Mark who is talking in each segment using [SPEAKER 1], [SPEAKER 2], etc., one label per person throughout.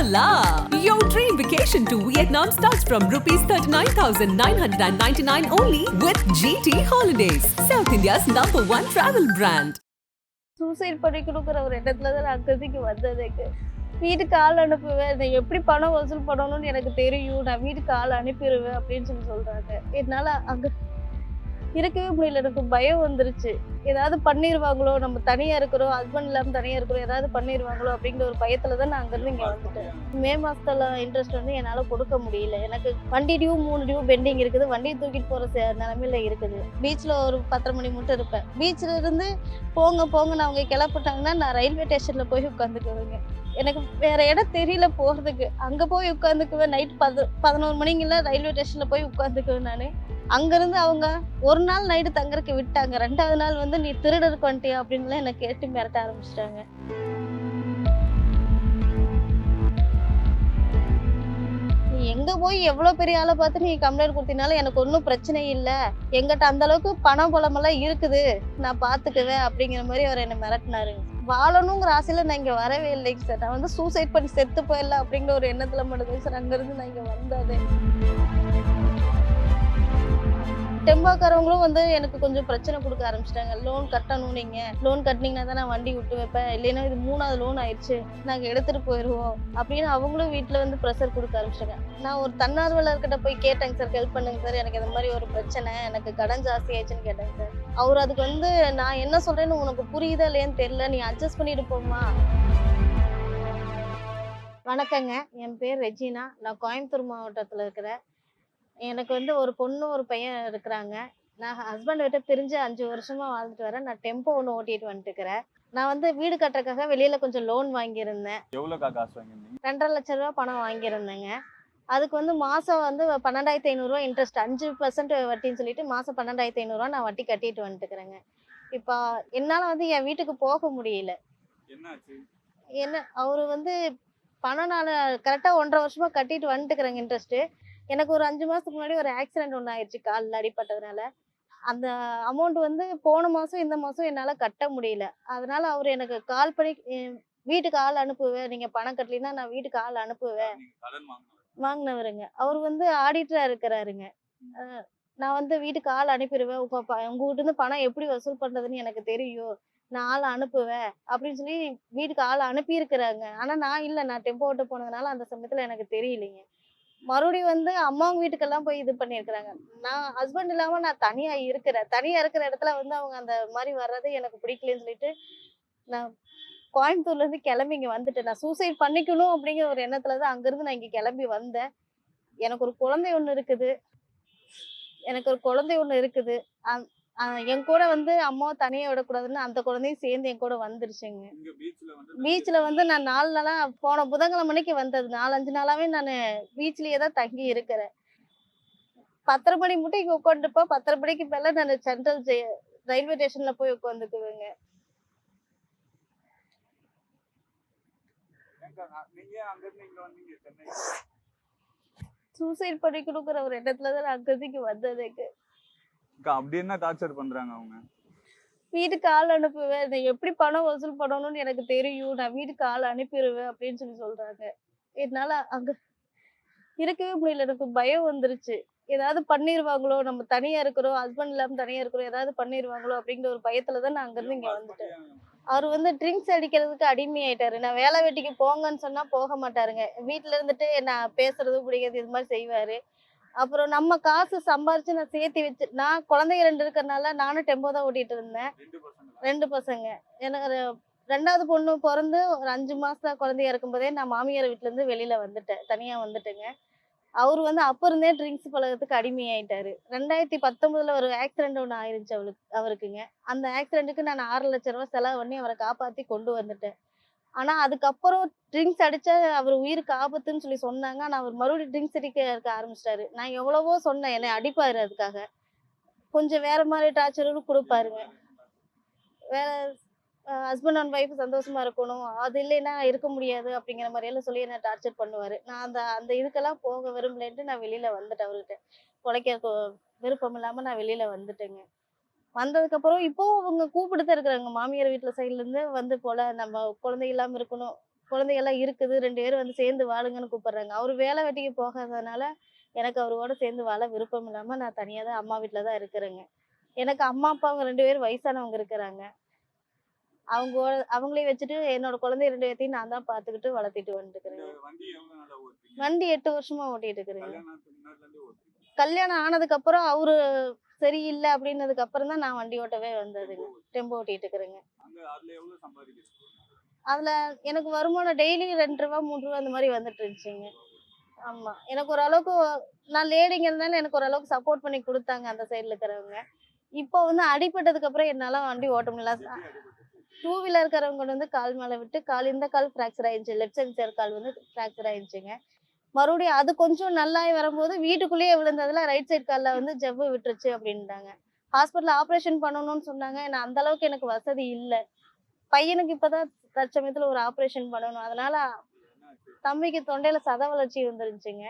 [SPEAKER 1] Voila! Your dream vacation to Vietnam starts from rupees 39,999 only with GT Holidays, South India's number one travel brand.
[SPEAKER 2] Suicide பண்ணிக்கணுங்கிற ஒரு எண்ணத்துல தான் நான் அங்கதிக்கு வந்ததுக்கு வீட்டுக்கு ஆள் அனுப்புவேன் நான் எப்படி பணம் வசூல் பண்ணணும்னு எனக்கு தெரியும் நான் வீட்டுக்கு ஆள் அனுப்பிடுவேன் அப்படின்னு சொல்லி சொல்றாங்க என்னால அங்க இருக்கவே முடியல. எனக்கு பயம் வந்துருச்சு. ஏதாவது பண்ணிடுவாங்களோ நம்ம தனியா இருக்கிறோம் ஹஸ்பண்ட் இல்லாமல் தனியா இருக்கிறோம் ஏதாவது பண்ணிடுவாங்களோ அப்படிங்கிற ஒரு பயத்துல தான் நான் அங்கிருந்து இங்கே வந்துட்டேன். மே மாசத்துல இன்ட்ரெஸ்ட் வந்து என்னால் கொடுக்க முடியல. எனக்கு வண்டி டியூ மூணு டியூ பெண்டிங் இருக்குது. வண்டியை தூக்கிட்டு போகிற சே- இருக்குது. பீச்சில் ஒரு பத்தரை மணி மட்டும் இருப்பேன். பீச்சில் இருந்து போங்க போங்கன்னு அவங்க கிளப்பிட்டாங்கன்னா நான் ரயில்வே ஸ்டேஷனில் போய் உட்காந்துக்குவேங்க. எனக்கு வேற இடம் தெரியல போறதுக்கு. அங்க போய் உட்காந்துக்குவேன் நைட் பது பதினோரு மணிங்கெல்லாம் ரயில்வே ஸ்டேஷன்ல போய் உட்காந்துக்குவேன் நான். அங்கிருந்து அவங்க ஒரு நாள் நைட்டு தங்கறக்கு விட்டாங்க. ரெண்டாவது நாள் வந்து நீ திருடருக்கு வந்துட்டியா அப்படின்லாம் என்னை கேட்டு மிரட்ட ஆரம்பிச்சிட்டாங்க. நீ எங்க போய் எவ்வளவு பெரிய ஆளை பார்த்து நீ கம்ப்ளைண்ட் கொடுத்தீனாலும் எனக்கு ஒன்றும் பிரச்சனை இல்லை. எங்கிட்ட அந்த அளவுக்கு பணம் பலமெல்லாம் இருக்குது. நான் பார்த்துக்குவேன் அப்படிங்கிற மாதிரி அவர் என்னை மிரட்டினாருங்க. வாழணுங்கிற ஆசையில நான் இங்க வரவே இல்லைங்க சார். நான் வந்து சூசைட் பண்ணி செத்து போயிடலாம் அப்படிங்கிற ஒரு எண்ணத்துல மட்டும் சார் அங்கிருந்து நான் இங்க வந்ததே. டெம்பாக்காரவங்களும் வந்து எனக்கு கொஞ்சம் பிரச்சனை கொடுக்க ஆரம்பிச்சிட்டாங்க. லோன் கட்டணும் நீங்க. லோன் கட்டினீங்கன்னா தான் நான் வண்டி விட்டு வைப்பேன். இல்லைன்னா இது மூணாவது லோன் ஆயிடுச்சு. நாங்க எடுத்துட்டு போயிடுவோம் அப்படின்னு அவங்களும் வீட்டுல வந்து ப்ரெஷர் கொடுக்க ஆரம்பிச்சிட்டாங்க. நான் ஒரு தன்னார்வலர்கிட்ட போய் கேட்டேங்க சார் ஹெல்ப் பண்ணுங்க சார் எனக்கு இந்த மாதிரி ஒரு பிரச்சனை. எனக்கு கடன் ஜாஸ்தி ஆயிடுச்சுன்னு கேட்டேங்க சார் அவர் அதுக்கு வந்து நான் என்ன சொல்றேன்னு உனக்கு புரியுதா இல்லையான்னு தெரியல. நீ அட்ஜஸ்ட் பண்ணிட்டு போமா வணக்கங்க. என் பேர் ரெஜினா. நான் கோயம்புத்தூர் மாவட்டத்தில் இருக்கிறேன். எனக்கு வந்து ஒரு பொண்ணு ஒரு பையன் இருக்கிறாங்க. நான் ஹஸ்பண்ட் விட்டு பிரிஞ்சு அஞ்சு வருஷமா வாழ்ந்துட்டு வரேன். நான் டெம்போ ஒன்று ஓட்டிட்டு வந்துட்டுக்கிறேன் நான் வந்து வீடு கட்டுறதுக்காக வெளியில கொஞ்சம் லோன் வாங்கியிருந்தேன்.
[SPEAKER 3] எவ்வளோக்கா காசு வாங்கியிருந்தீங்க?
[SPEAKER 2] ரெண்டரை லட்ச ரூபா பணம் வாங்கியிருந்தேங்க. அதுக்கு வந்து மாதம் வந்து பன்னெண்டாயிரத்தி ஐநூறுரூவா இன்ட்ரெஸ்ட் அஞ்சு பர்சன்ட் வட்டின்னு சொல்லிட்டு மாதம் பன்னெண்டாயிரத்தி ஐநூறுரூவா நான் வட்டி கட்டிட்டு வந்துட்டுக்கிறேங்க இப்போ என்னால் வந்து என் வீட்டுக்கு போக முடியல.
[SPEAKER 3] என்னாச்சு?
[SPEAKER 2] என்ன அவர் வந்து பணம் நான் கரெக்டாக ஒன்றரை வருஷமா கட்டிட்டு வந்துட்டுக்கிறேங்க இன்ட்ரெஸ்ட்டு எனக்கு ஒரு அஞ்சு மாதத்துக்கு முன்னாடி ஒரு ஆக்சிடென்ட் ஒன்று ஆயிடுச்சு காலில் அடிபட்டதுனால. அந்த அமௌண்ட் வந்து போன மாதம் இந்த மாதம் என்னால் கட்ட முடியல. அதனால அவர் எனக்கு கால் பண்ணி வீட்டுக்கு ஆள் அனுப்புவேன். நீங்கள் பணம் கட்டலைன்னா நான் வீட்டுக்கு ஆள் அனுப்புவேன். வாங்கினவருங்க. அவர் வந்து ஆடிட்டரா இருக்கிறாருங்க. நான் வந்து வீட்டுக்கு ஆள் அனுப்பிடுவேன் உங்க ப- உங்க வீட்டு இருந்து பணம் எப்படி வசூல் பண்றதுன்னு எனக்கு தெரியும். நான் ஆள் அனுப்புவேன். அப்படின்னு சொல்லி வீட்டுக்கு ஆள் அனுப்பி இருக்கிறாங்க ஆனா நான் இல்ல. நான் டெம்போ ஓட்ட போனதுனால அந்த சமயத்துல எனக்கு தெரியலைங்க. மறுபடியும் வந்து அம்மாங்க வீட்டுக்கெல்லாம் போய் இது பண்ணியிருக்கிறாங்க. நான் ஹஸ்பண்ட் இல்லாமல் நான் தனியாக இருக்கிறேன். தனியாக இருக்கிற இடத்துல வந்து அவங்க அந்த மாதிரி வர்றது எனக்கு பிடிக்கலன்னு சொல்லிட்டு நான் கோயம்புத்தூர்லேருந்து கிளம்பி இங்கே வந்துட்டேன். நான் சூசைட் பண்ணிக்கணும் அப்படிங்கிற ஒரு எண்ணத்துல தான் அங்கேருந்து நான் இங்கே கிளம்பி வந்தேன். எனக்கு ஒரு குழந்தை ஒன்று இருக்குது. எனக்கு ஒரு குழந்தை ஒன்று இருக்குது. என் கூட வந்து அம்மாவை தனியா விடக்கூடாதுன்னு அந்த குழந்தையும் சேர்ந்து என் கூட வந்துருச்சுங்க.
[SPEAKER 3] பீச்ல வந்து
[SPEAKER 2] நான் நாலு நாளா போன புதன்கிழமை மணிக்கு வந்தது. நாலஞ்சு நாளாவே நான் பீச்லயே தான் தங்கி இருக்கிறேன். பத்தரை மணி மட்டும் இங்க உட்காந்துப்பேன் பத்தரை மணிக்கு மேல நான் சென்ட்ரல் ரயில்வே ஸ்டேஷன்ல போய் உட்காந்துக்குவேங்க. சூசைட் பண்ணிக்கணுங்கிற ஒரு எண்ணத்துல தான் நான் அங்கதிக்கு வந்ததுக்கு
[SPEAKER 3] அப்படி என்ன டார்ச்சர் பண்றாங்க அவங்க?
[SPEAKER 2] வீட்டுக்கு ஆள் அனுப்புவேன். எப்படி பணம் வசூல் பண்ணணும்னு எனக்கு தெரியும். நான் வீட்டுக்கு ஆள் அனுப்பிடுவேன் அப்படின்னு சொல்லி சொல்றாங்க. என்னால அங்க இருக்கவே முடியல. எனக்கு பயம் வந்துருச்சு. ஏதாவது பண்ணிடுவாங்களோ நம்ம தனியா இருக்கிறோம். ஹஸ்பண்ட் இல்லாம தனியா இருக்கிறோம். ஏதாவது பண்ணிடுவாங்களோ அப்படிங்கிற ஒரு பயத்துல தான் நான் அங்கிருந்து இங்க வந்துட்டேன். அவர் வந்து ட்ரிங்க்ஸ் அடிக்கிறதுக்கு அடிமையாயிட்டாரு. நான் வேலை வெட்டிக்கு போங்கன்னு சொன்னா போக மாட்டாருங்க. வீட்டுல இருந்துட்டு நான் பேசுறதும் பிடிக்கிறது இது மாதிரி செய்வாரு. அப்புறம் நம்ம காசு சம்பாரிச்சு நான் சேர்த்து வச்சு நான் குழந்தைங்க ரெண்டு இருக்கறனால நானும் டெம்போ தான் ஓட்டிட்டு இருந்தேன்.
[SPEAKER 3] ரெண்டு பசங்க.
[SPEAKER 2] எனக்கு ரெண்டாவது பொண்ணு பிறந்து ஒரு அஞ்சு மாசம் குழந்தையா இருக்கும்போதே நான் மாமியார் வீட்ல இருந்து வெளியில வந்துட்டேன் தனியா வந்துட்டேங்க. அவர் வந்து அப்ப இருந்தே ட்ரிங்க்ஸ் பழகத்துக்கு அடிமையாயிட்டாரு. ரெண்டாயிரத்தி பத்தொன்பதுல ஒரு ஆக்சிடென்ட் ஒன்று ஆயிருச்சு அவளுக்கு அவருக்குங்க. அந்த ஆக்சிடென்ட்டுக்கு நான் ஆறு லட்ச ரூபாய் செலவு பண்ணி அவரை காப்பாத்தி கொண்டு வந்துட்டேன். ஆனா அதுக்கப்புறம் ட்ரிங்க்ஸ் அடிச்சா அவர் உயிருக்கு ஆபத்துன்னு சொல்லி சொன்னாங்க. ஆனா அவர் மறுபடியும் ட்ரிங்க்ஸ் அடிக்க இருக்க ஆரம்பிச்சிட்டாரு. நான் எவ்வளவோ சொன்னேன். என்னை அடிப்பாரு அதுக்காக. கொஞ்சம் வேற மாதிரி டார்ச்சரும் கொடுப்பாருங்க. வேற ஹஸ்பண்ட் அண்ட் ஒய்ஃப் சந்தோஷமா இருக்கணும். அது இல்லைன்னா இருக்க முடியாது அப்படிங்கிற மாதிரி எல்லாம் சொல்லி என்ன டார்ச்சர் பண்ணுவாரு. நான் அந்த அந்த இதுக்கெல்லாம் போக விரும்பலன்ட்டு நான் வெளியில வந்துட்டேன் அவர்கிட்ட. குலைக்க விருப்பம் இல்லாம நான் வெளியில வந்துட்டேங்க. வந்ததுக்கு அப்புறம் இப்போ அவங்க கூப்பிட்டு இருக்கிறாங்க. மாமியார் வீட்டுல சைடுல இருந்து வந்து போல நம்ம குழந்தை இல்லாம இருக்கணும். குழந்தைகள்லாம் இருக்குது ரெண்டு பேரும் வந்து சேர்ந்து வாழுங்கன்னு கூப்பிடுறாங்க. அவர் வேலை வெட்டிக்கு போகாததுனால எனக்கு அவரோட சேர்ந்து வாழ விருப்பம் இல்லாம நான் தனியா தான் அம்மா வீட்டில் தான் இருக்கிறேங்க. எனக்கு அம்மா அப்பா அவங்க ரெண்டு பேரும் வயசானவங்க இருக்கிறாங்க. அவங்க அவங்களே வச்சுட்டு என்னோட குழந்தை ரெண்டு பேர்த்தையும் நான் தான் பார்த்துக்கிட்டு வளர்த்திட்டு வந்துட்டுக்கிறேங்க
[SPEAKER 3] வண்டி
[SPEAKER 2] எட்டு வருஷமா ஓட்டிட்டு இருக்கிறேங்க கல்யாணம் ஆனதுக்கு அப்புறம் அவரு சரியில்லை அப்படின்னதுக்கு அப்புறம் தான் நான் வண்டி ஓட்டவே வந்ததுங்க. டெம்போ ஓட்டிட்டு இருக்கிறேங்க.
[SPEAKER 3] அதுல
[SPEAKER 2] எனக்கு வருமானம் டெய்லி ரெண்டு ரூபா மூணு ரூபா அந்த மாதிரி வந்துட்டு இருந்துச்சுங்க. ஆமா. எனக்கு ஓரளவுக்கு நான் லேடிங்கிறதுனால எனக்கு ஓரளவுக்கு சப்போர்ட் பண்ணி கொடுத்தாங்க அந்த சைடுல இருக்கிறவங்க. இப்போ வந்து அடிபட்டதுக்கு அப்புறம் என்னால வண்டி ஓட்ட முடியல? டூ வீலர் இருக்கிறவங்க கொண்டு வந்து கால் மேல விட்டு கால் இந்த கால் ஃப்ராக்சர் ஆயிடுச்சு. லெஃப்ட் சைடு கால் வந்து ஃப்ராக்சர் ஆயிடுச்சுங்க. மறுபடியும் அது கொஞ்சம் நல்லாயி வரும்போது வீட்டுக்குள்ளேயே விழுந்ததுல ரைட் சைடு காலில் வந்து ஜவ்வு விட்டுருச்சு அப்படின்ட்டாங்க ஹாஸ்பிட்டலில் ஆப்ரேஷன் பண்ணணும்னு சொன்னாங்க. நான் அந்த அளவுக்கு எனக்கு வசதி இல்லை. பையனுக்கு இப்போதான் தற்சமயத்தில் ஒரு ஆப்ரேஷன் பண்ணணும். அதனால தம்பிக்கு தொண்டையில சத வளர்ச்சி வந்துருந்துச்சுங்க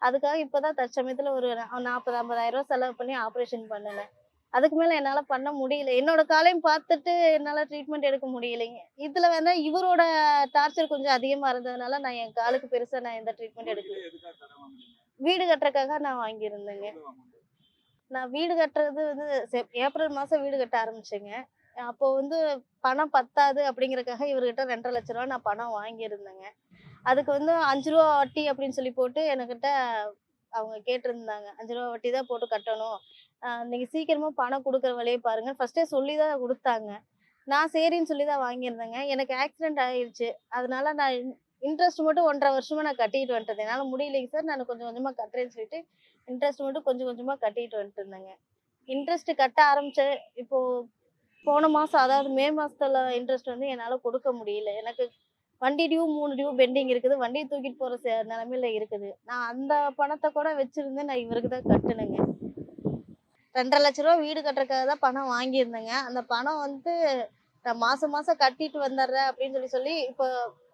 [SPEAKER 2] அதுக்காக இப்போதான் தற்சமயத்தில் ஒரு நா- நாற்பது ஐம்பதாயிரம் ரூபா செலவு பண்ணி ஆப்ரேஷன் பண்ணினேன் அதுக்கு மேல என்னால பண்ண முடியல. என்னோட காலையும் பார்த்துட்டு என்னால ட்ரீட்மெண்ட் எடுக்க முடியலைங்க. இதுல வேணா இவரோட டார்ச்சர் கொஞ்சம் அதிகமா இருந்ததுனால நான் என் காலுக்கு பெருசா நான் எந்த ட்ரீட்மெண்ட் எடுக்கல.
[SPEAKER 3] வீடு
[SPEAKER 2] கட்டுறதுக்காக நான் வாங்கியிருந்தேங்க? நான் வீடு கட்டுறது வந்து ஏப்ரல் மாசம் வீடு கட்ட ஆரம்பிச்சேங்க. அப்போ வந்து பணம் பத்தாது அப்படிங்கறதுக்காக இவர்கிட்ட ரெண்டரை லட்ச ரூபா நான் பணம் வாங்கியிருந்தேங்க. அதுக்கு வந்து அஞ்சு ரூபா வட்டி அப்படின்னு சொல்லி போட்டு என்கிட்ட அவங்க கேட்டிருந்தாங்க. அஞ்சு ரூபா வட்டி தான் போட்டு கட்டணும். நீங்கள் நீங்க சீக்கிரமா பணம் கொடுக்குற வழியை பாருங்க. ஃபர்ஸ்டே சொல்லி தான் கொடுத்தாங்க. நான் சரின்னு சொல்லி தான் வாங்கியிருந்தேங்க. எனக்கு ஆக்சிடென்ட் ஆயிடுச்சு அதனால நான் இன்ட்ரெஸ்ட் மட்டும் ஒன்றரை வருஷமா நான் கட்டிட்டு வந்துட்டேன். என்னால முடியலைங்க சார் நான் கொஞ்சம் கொஞ்சமா கட்டுறேன்னு சொல்லிட்டு இன்ட்ரெஸ்ட் மட்டும் கொஞ்சம் கொஞ்சமா கட்டிட்டு வந்துட்டு இருந்தேங்க. இன்ட்ரெஸ்ட் கட்ட ஆரம்பித்தேன் இப்போ போன மாசம் அதாவது மே மாசத்துல இன்ட்ரெஸ்ட் வந்து என்னால கொடுக்க முடியல. எனக்கு வண்டி டியூ மூணு டியூ பெண்டிங் இருக்குது. வண்டியை தூக்கிட்டு போற ச- நிலைமையில இருக்குது. நான் அந்த பணத்தை கூட வச்சிருந்து நான் இவருக்கு தான் கட்டணுங்க ரெண்டரை லட்ச ரூபா வீடு கட்டுறதுக்காக தான் பணம் வாங்கியிருந்தேங்க. அந்த பணம் வந்து நான் மாசம் மாசம் கட்டிட்டு வந்துடுறேன் அப்படின்னு சொல்லி சொல்லி இப்போ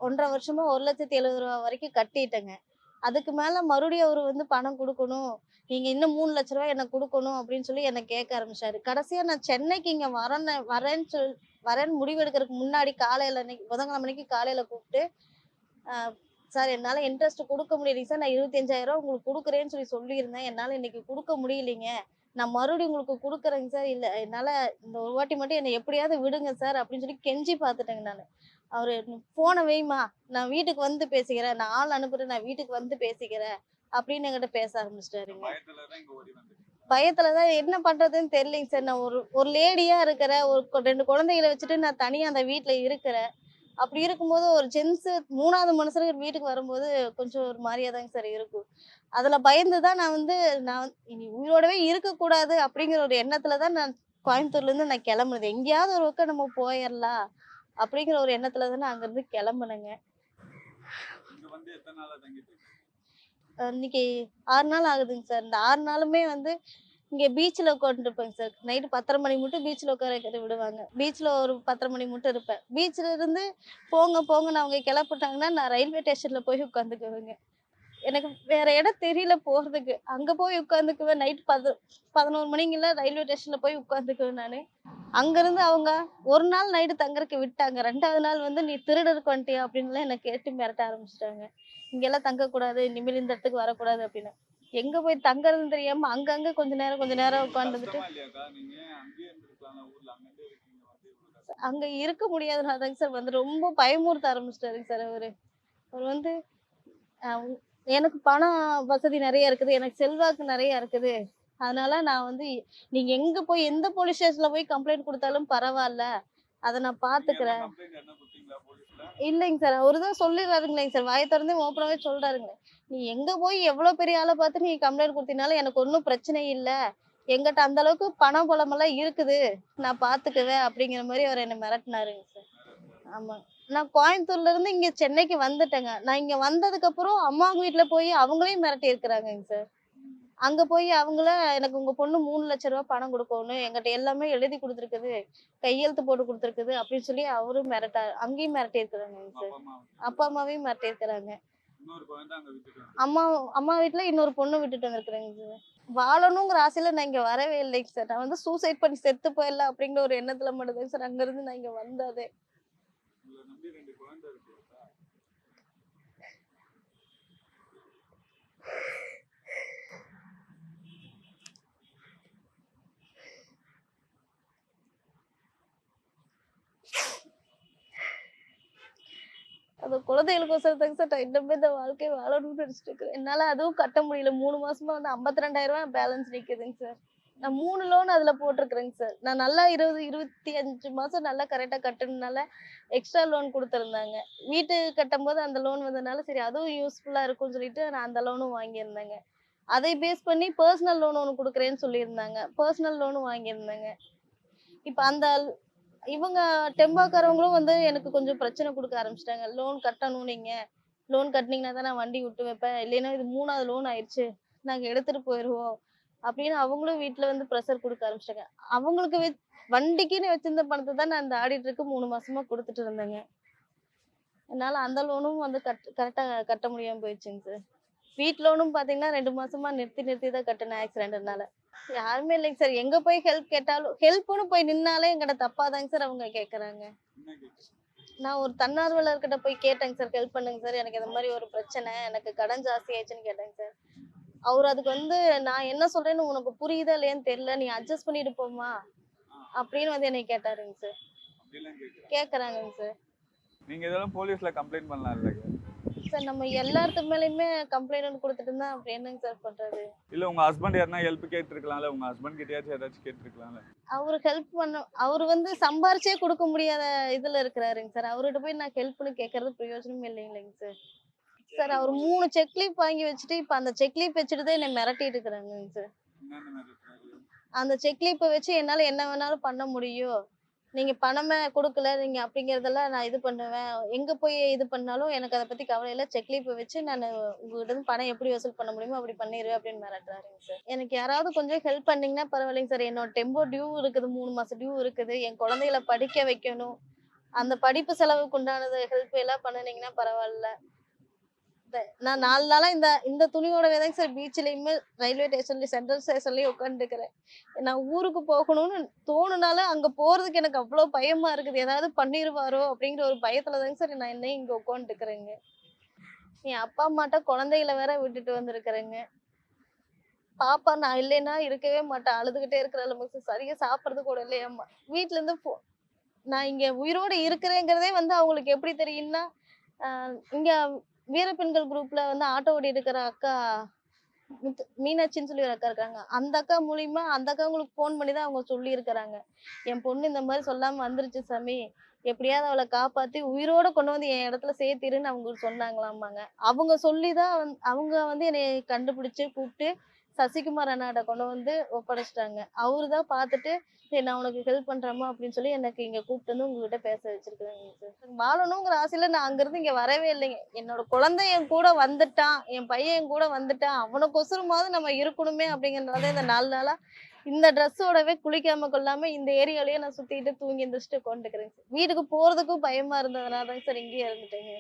[SPEAKER 2] ஒன்றரை வருஷமா ஒரு லட்சத்தி எழுபது ரூபா வரைக்கும் கட்டிட்டேங்க. அதுக்கு மேல மறுபடியும் அவரு வந்து பணம் கொடுக்கணும். நீங்க இன்னும் மூணு லட்ச ரூபாய் எனக்கு கொடுக்கணும் அப்படின்னு சொல்லி என்னை கேட்க ஆரம்பிச்சாரு. கடைசியா நான் சென்னைக்கு இங்க வரேன்னு வரேன்னு சொல் வரேன்னு முடிவெடுக்கிறதுக்கு முன்னாடி காலையில அன்னைக்கு புதன்கிழமை அன்னைக்கு காலையில கூப்பிட்டு சார் என்னால் இன்ட்ரெஸ்ட் கொடுக்க முடியலைங்க சார். நான் இருபத்தஞ்சாயிரம் உங்களுக்கு கொடுக்குறேன்னு சொல்லி சொல்லியிருந்தேன். என்னால் இன்னைக்கு கொடுக்க முடியலைங்க. நான் மறுபடியும் உங்களுக்கு கொடுக்குறேங்க சார். இல்ல என்னால இந்த ஒரு வாட்டி மட்டும் என்னை எப்படியாவது விடுங்க சார் அப்படின்னு சொல்லி கெஞ்சி பார்த்துட்டேங்க நான். அவரு போனை வைமா நான் வீட்டுக்கு வந்து பேசிக்கிறேன். நான் ஆள் அனுப்புறேன். நான் வீட்டுக்கு வந்து பேசிக்கிறேன். அப்படின்னு என்கிட்ட பேச ஆரம்பிச்சிட்டாருங்க.
[SPEAKER 3] வந்தீங்க.
[SPEAKER 2] பயத்துலதான் என்ன பண்றதுன்னு தெரியலைங்க சார். நான் ஒரு ஒரு லேடியா இருக்கிறேன். ஒரு ரெண்டு குழந்தைகளை வச்சுட்டு நான் தனியா அந்த வீட்ல இருக்கிறேன். அப்படி இருக்கும்போது ஒரு ஜென்ஸ் மூணாவது மனுஷனுக்கு வீட்டுக்கு வரும்போது கொஞ்சம் ஒரு மாதிரியாதாங்க சார் இருக்கும். அதுல பயந்து தான் நான் வந்து நான் இனி உயிரோடவே இருக்கக்கூடாது அப்படிங்கிற ஒரு எண்ணத்துல தான் நான் கோயம்புத்தூர்ல இருந்து நான் கிளம்புனது. எங்கேயாவது ஒரு பக்கம் நம்ம போயிடலாம் அப்படிங்கிற ஒரு எண்ணத்துல தான் நான் அங்கிருந்து கிளம்புனேங்க. இன்னைக்கு ஆறு நாள் ஆகுதுங்க சார் இந்த ஆறு நாளுமே வந்து இங்க பீச்சில் உட்காந்துருப்பேங்க சார் நைட்டு பத்தரை மணி மட்டும் பீச்சில் உட்கார வைக்கிற விடுவாங்க. பீச்சில் ஒரு பத்தரை மணி மட்டும் இருப்பேன். பீச்சில் இருந்து போங்க போங்கன்னு அவங்க கிளப்பிட்டாங்கன்னா நான் ரயில்வே ஸ்டேஷன்ல போய் உட்காந்துக்குவேங்க. எனக்கு வேற இடம் தெரியல போறதுக்கு. அங்க போய் உட்காந்துக்குவேன். நைட் பத பதினோரு மணிங்கெல்லாம் ரயில்வே ஸ்டேஷன்ல போய் உட்காந்துக்குவேன் நான். அங்கிருந்து அவங்க ஒரு நாள் நைட்டு தங்குறக்கு விட்டாங்க. ரெண்டாவது நாள் வந்து நீ திருடருக்கு வந்துட்டியா அப்படின்லாம் என்னை கேட்டு மிரட்ட ஆரம்பிச்சிட்டாங்க. இங்கெல்லாம் தங்கக்கூடாது. இனிமேல் இந்த இடத்துக்கு வரக்கூடாது அப்படின்னு. எங்க போய் தங்கறதுன்னு தெரியாம அங்கங்க கொஞ்ச நேரம் கொஞ்ச நேரம் உட்காந்துட்டு. அங்க இருக்க முடியாதுனால தாங்க சார் வந்து ரொம்ப பயமுறுத்த ஆரம்பிச்சிட்டாருங்க சார் அவரு. அவர் வந்து எனக்கு பணம் வசதி நிறைய இருக்குது எனக்கு செல்வாக்கு நிறைய இருக்குது. அதனால நான் வந்து நீங்க எங்க போய் எந்த போலீஸ் ஸ்டேஷன்ல போய் கம்ப்ளைண்ட் கொடுத்தாலும் பரவாயில்ல. அதை நான் பாத்துக்கிறேன்? இல்லைங்க சார். அவரு தான் சொல்லிடுறாருங்களேங்க சார். வாயை திறந்தே ஓப்பனாவே சொல்றாருங்க நீ எங்க போய் எவ்வளவு பெரிய ஆளை பார்த்து நீ கம்ப்ளைண்ட் கொடுத்தீங்கனாலும் எனக்கு ஒன்றும் பிரச்சனை இல்ல. எங்கிட்ட அந்த அளவுக்கு பணம் பலம் எல்லாம் இருக்குது. நான் பாத்துக்குவேன் அப்படிங்கிற மாதிரி அவர் என்ன மிரட்டினாருங்க சார். ஆமா. நான் கோயம்புத்தூர்ல இருந்து இங்க சென்னைக்கு வந்துட்டேங்க. நான் இங்க வந்ததுக்கு அப்புறம் அம்மா வீட்டுல போய் அவங்களையும் மிரட்டி இருக்கிறாங்கங்க சார். அங்க போய் அவங்கள எனக்கு உங்க பொண்ணு மூணு லட்ச ரூபாய் பணம் கொடுக்கணும் எங்கிட்ட எல்லாமே எழுதி கொடுத்துருக்குது கையெழுத்து போட்டு கொடுத்துருக்குது அப்படின்னு சொல்லி அவரும் மிரட்டா அங்கேயும் மிரட்டி இருக்கிறாங்க
[SPEAKER 3] உங்க
[SPEAKER 2] சார்
[SPEAKER 3] அப்பா
[SPEAKER 2] அம்மாவையும் மிரட்டி இருக்கிறாங்க
[SPEAKER 3] இன்னொரு குழந்தை அங்க விட்டுட்டு வந்து.
[SPEAKER 2] அம்மா அம்மா வீட்ல இன்னொரு பொண்ணு விட்டுட்டு வந்திருக்கிறேங்க சார் வாழணுங்கிற ஆசையில நான் இங்க வரவே இல்லைங்க சார் நான் வந்து சூசைட் பண்ணி செத்து போயிடலாம் அப்படிங்கிற ஒரு எண்ணத்துல மட்டும்தாங்க சார் அங்க இருந்து நான் இங்க வந்ததே
[SPEAKER 3] உங்களை நம்பி ரெண்டு குழந்தை இருக்குல்லக்கா.
[SPEAKER 2] அந்த குழந்தைகளுக்கோசரம் தாங்க சார் நான் இன்னமே இந்த வாழ்க்கையை வாழணும்னு நினச்சிட்டு இருக்கிறேன் என்னால் அதுவும் கட்ட முடியல. மூணு மாசமா வந்து ஐம்பத்தி ரெண்டாயிரம் ரூபாய் பேலன்ஸ் நிற்குதுங்க சார் நான் மூணு லோன் அதில் போட்டிருக்கிறேங்க சார் நான் நல்லா இருபது இருபத்தி அஞ்சு மாதம் நல்லா கரெக்டாக கட்டுனதுனால எக்ஸ்ட்ரா லோன் கொடுத்துருந்தாங்க. வீட்டு கட்டும்போது அந்த லோன் வந்ததுனால சரி அதுவும் யூஸ்ஃபுல்லாக இருக்கும்னு சொல்லிட்டு நான் அந்த லோனும் வாங்கியிருந்தேங்க. அதை பேஸ் பண்ணி பர்சனல் லோன் ஒன்று கொடுக்குறேன்னு சொல்லியிருந்தாங்க. பர்சனல் லோனும் வாங்கியிருந்தேங்க. இப்போ அந்த இவங்க டெம்பாக்காரவங்களும் வந்து எனக்கு கொஞ்சம் பிரச்சனை கொடுக்க ஆரம்பிச்சிட்டாங்க. லோன் கட்டணும் நீங்க. லோன் கட்டினீங்கன்னா தான் நான் வண்டி விட்டு வைப்பேன். இல்லைன்னா இது மூணாவது லோன் ஆயிடுச்சு நாங்கள் எடுத்துகிட்டு போயிடுவோம் அப்படின்னு அவங்களும் வீட்டில் வந்து ப்ரெஷர் கொடுக்க ஆரம்பிச்சிட்டாங்க. அவங்களுக்கு வண்டிக்குன்னு வச்சிருந்த பணத்தை தான் நான் அந்த ஆடிட்டருக்கு மூணு மாசமா கொடுத்துட்டு இருந்தேங்க. என்னால் அந்த லோனும் வந்து கட் கரெக்டாக கட்ட முடியாமல் போயிடுச்சுங்க சார் வீட் லோனும் பார்த்தீங்கன்னா ரெண்டு மாசமா நிறுத்தி நிறுத்தி தான் கட்டினேன் ஆக்சிடென்ட்னால யாருமே இல்லைங்க சார். எங்கே போய் ஹெல்ப் கேட்டாலும் ஹெல்ப்னு போய் நின்னாலே எங்கிட்ட தப்பாதாங்க சார் அவங்க
[SPEAKER 3] கேக்குறீங்க?
[SPEAKER 2] நான் ஒரு தன்னார்வலர்கிட்ட போய் கேட்டேங்க சார் ஹெல்ப் பண்ணுங்க சார். எனக்கு இந்த மாதிரி ஒரு பிரச்சனை எனக்கு கடன் ஜாஸ்தி ஆயிடுச்சுன்னு கேட்டேங்க சார். அவர் அதுக்கு வந்து நான் என்ன சொல்றேன்னு உனக்கு புரியுதா இல்லையான்னு தெரியல நீ அட்ஜஸ்ட் பண்ணிட்டு போமா அப்படின்னு வந்து என்னை கேட்டாருங்க சார்.
[SPEAKER 3] கேக்குறாங்க
[SPEAKER 2] சார்.
[SPEAKER 3] நீங்க இதெல்லாம் போலீஸ்ல கம்ப்ளைண்ட் பண்ணலாம் இல்லைங்க
[SPEAKER 2] சார் நம்ம எல்லாத்து மேலேயுமே கம்ப்ளைண்ட் கொடுத்துட்டு இருந்தா அப்புறம் என்னங்க சார் பண்றது?
[SPEAKER 3] இல்ல உங்க ஹஸ்பண்ட் யாருன்னா ஹெல்ப் கேட்டிருக்கலாம்ல? உங்க ஹஸ்பண்ட் கிட்டயாச்சும் ஏதாச்சும் கேட்டிருக்கலாம்ல?
[SPEAKER 2] அவருக்கு ஹெல்ப் பண்ண அவர் வந்து சம்பாரிச்சே கொடுக்க முடியாத இதுல இருக்கிறாருங்க சார். அவர்கிட்ட போய் நான் ஹெல்ப்னு கேட்கறது பிரயோஜனமே இல்லைங்களேங்க சார். சார் அவர் மூணு செக்லீப் வாங்கி வச்சுட்டு இப்போ அந்த செக்லீப் வச்சுட்டு தான் என்னை மிரட்டிட்டு இருக்கிறாங்கங்க சார்? அந்த செக்லீப்பை வச்சு என்னால் என்ன வேணாலும் பண்ண முடியும். நீங்கள் பணமே கொடுக்கல நீங்கள் அப்படிங்கிறதெல்லாம் நான் இது பண்ணுவேன். எங்கே போய் இது பண்ணாலும் எனக்கு அதை பற்றி கவலை இல்லை. செக்லீப்பை வச்சு நான் உங்ககிட்ட இருந்து பணம் எப்படி வசூல் பண்ண முடியுமோ அப்படி பண்ணிடுவேன் அப்படின்னு மிரட்டுறாருங்க சார் எனக்கு யாராவது கொஞ்சம் ஹெல்ப் பண்ணீங்கன்னா பரவாயில்லைங்க சார் என்னோட டெம்போ டியூ இருக்குது மூணு மாதம் டியூ இருக்குது. என் குழந்தைகளை படிக்க வைக்கணும். அந்த படிப்பு செலவுக்கு உண்டானது ஹெல்ப் எல்லாம் பண்ணுனீங்கன்னா பரவாயில்ல. நான் நாலு நாளா இந்த இந்த துணியோடவே தாங்க சார் பீச்லயுமே ரயில்வே ஸ்டேஷன்லயும் சென்ட்ரல் ஸ்டேஷன்லயும் உட்காந்துருக்கிறேன் நான் ஊருக்கு போகணும்னு தோணுனாலும் அங்க போறதுக்கு எனக்கு அவ்வளோ பயமா இருக்குது. ஏதாவது பண்ணிருவாரோ அப்படிங்கிற ஒரு பயத்துல தாங்க சார் நான் இன்னும் இங்க உட்காந்துருக்கிறேங்க என் அப்பா அம்மாட்ட குழந்தைகளை வேற விட்டுட்டு வந்திருக்கிறேங்க. பாப்பா நான் இல்லைன்னா இருக்கவே மாட்டேன் அழுதுகிட்டே இருக்கிற அளவுக்கு சரியா சாப்பிட்றது கூட இல்லையாம்மா. வீட்டுல இருந்து போ நான் இங்க உயிரோட இருக்கிறேங்கிறதே வந்து அவங்களுக்கு எப்படி தெரியும்னா இங்க வீரப்பெண்கள் குரூப்ல வந்து ஆட்டோ ஓடி இருக்கிற அக்கா முத்து- மீனாட்சின்னு சொல்லி ஒரு அக்கா இருக்காங்க. அந்த அக்கா மூலியமா அந்த அக்காங்களுக்கு ஃபோன் பண்ணி தான் அவங்க சொல்லி இருக்கிறாங்க. என் பொண்ணு இந்த மாதிரி சொல்லாம வந்துருச்சு சாமி. எப்படியாவது அவளை காப்பாத்தி உயிரோட கொண்டு வந்து என் இடத்துல சேர்த்திருன்னு அவங்க சொன்னாங்களாமாங்க அவங்க சொல்லி தான் அவங்க வந்து என்னை கண்டுபிடிச்சு கூப்பிட்டு சசிகுமார் அண்ணாட்ட கொண்டு வந்து ஒப்படைச்சிட்டாங்க. அவரு தான் பார்த்துட்டு சரி நான் உனக்கு ஹெல்ப் பண்றேம்மா அப்படின்னு சொல்லி எனக்கு இங்க கூப்பிட்டு வந்து உங்ககிட்ட பேச வச்சிருக்காங்க சார் வாழணுங்கிற ஆசையில நான் அங்கிருந்து இங்க வரவே இல்லைங்க. என்னோட குழந்தை என் கூட வந்துட்டான் என் பையன் என் கூட வந்துட்டான் அவனுக்கொசரமாவது நம்ம இருக்கணுமே அப்படிங்கறதுனால இந்த நாலு நாளா இந்த ட்ரெஸ்ஸோடவே குளிக்காம கொள்ளாம இந்த ஏரியாலயே நான் சுத்திட்டு தூங்கி எந்திரிச்சிட்டு கொண்டுக்கிறேன் சார் வீட்டுக்கு போறதுக்கும் பயமா இருந்ததுனாலதாங்க சார் இங்கேயே இருந்துட்டேங்க.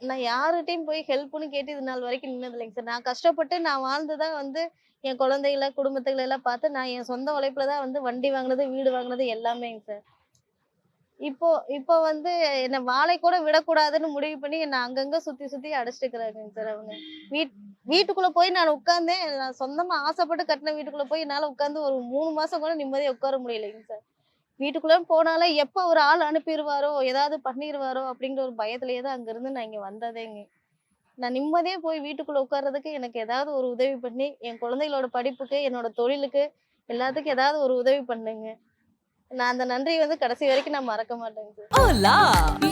[SPEAKER 2] நான் யார்கிட்டையும் போய் ஹெல்ப்னு கேட்டு இது நாள் வரைக்கும் நின்னது இல்லைங்க சார் நான் கஷ்டப்பட்டு நான் வாழ்ந்துதான் வந்து என் குழந்தைகளை குடும்பத்துகளை எல்லாம் பார்த்து நான் என் சொந்த உழைப்புல தான் வந்து வண்டி வாங்கினது வீடு வாங்கினது எல்லாமேங்க சார் இப்போ இப்போ வந்து என்னை வாழை கூட விடக்கூடாதுன்னு முடிவு பண்ணி என்னை அங்கங்க சுத்தி சுத்தி அடைச்சிட்டுக்கிறாங்க சார் அவங்க வீட் வீட்டுக்குள்ள போய் நான் உட்கார்ந்தேன். நான் சொந்தமா ஆசைப்பட்டு கட்டின வீட்டுக்குள்ள போய் என்னால உட்கார்ந்து ஒரு மூணு மாசம் கூட நிம்மதியா உட்கார முடியலைங்க சார் வீட்டுக்குள்ள போனாலே எப்போ ஒரு ஆள் அனுப்பிடுவாரோ ஏதாவது பண்ணிடுவாரோ அப்படிங்கிற ஒரு பயத்திலேயே தான் அங்கிருந்து நான் இங்க வந்ததேங்க. நான் நிம்மதியே போய் வீட்டுக்குள்ள உட்கார்றதுக்கு எனக்கு ஏதாவது ஒரு உதவி பண்ணி என் குழந்தைகளோட படிப்புக்கு என்னோட தொழிலுக்கு எல்லாத்துக்கும் ஏதாவது ஒரு உதவி பண்ணுங்க நான் அந்த நன்றியை வந்து கடைசி வரைக்கும் நான் மறக்க மாட்டேங்க sir
[SPEAKER 1] Hola!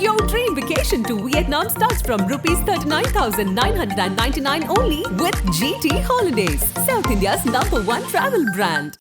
[SPEAKER 1] Your dream vacation to Vietnam starts from rupees 39,999 only with GT Holidays, South India's number one travel brand.